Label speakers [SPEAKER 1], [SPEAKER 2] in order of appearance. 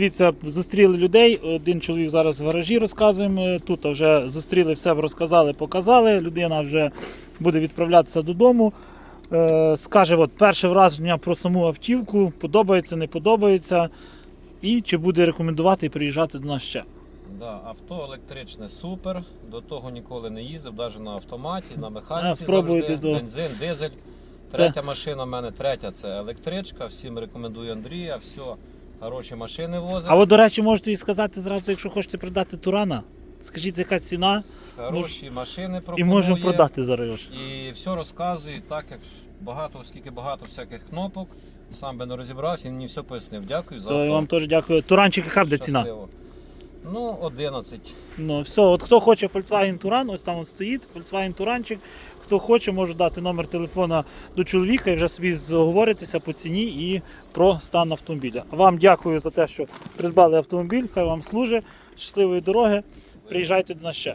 [SPEAKER 1] Дивіться, зустріли людей. Один чоловік зараз в гаражі розказуємо. Тут вже зустріли все, розказали, показали. Людина вже буде відправлятися додому. Е, Скаже, от перше враження про саму автівку, подобається, не подобається. І чи буде рекомендувати приїжджати до нас ще.
[SPEAKER 2] Да, авто електричне супер. До того ніколи не їздив, навіть на автоматі, на
[SPEAKER 1] А,
[SPEAKER 2] механіці
[SPEAKER 1] спробуйте
[SPEAKER 2] завжди.
[SPEAKER 1] до-
[SPEAKER 2] Бензин, дизель. Третя машина в мене, третя це електричка. Всім рекомендую Андрія. Все, хороші машини возить.
[SPEAKER 1] А ви, до речі, можете і сказати зразу, якщо хочете продати Турана, скажіть, яка ціна,
[SPEAKER 2] Хороші машини
[SPEAKER 1] і можемо продати зараз.
[SPEAKER 2] І все розказую, так як багато, оскільки багато всяких кнопок. Сам би не розібрався, він мені все пояснив. Дякую за
[SPEAKER 1] Все, я вам теж дякую. Туранчик, яка буде ціна?
[SPEAKER 2] Ну, 11.
[SPEAKER 1] Ну, все, от хто хоче Volkswagen Туран, ось там от стоїть, Volkswagen Туранчик. Хто хоче, може дати номер телефона до чоловіка і вже собі зговоритися по ціні і про стан автомобіля. Вам дякую за те, що придбали автомобіль, хай вам служить. Щасливої дороги. Приїжджайте до нас ще.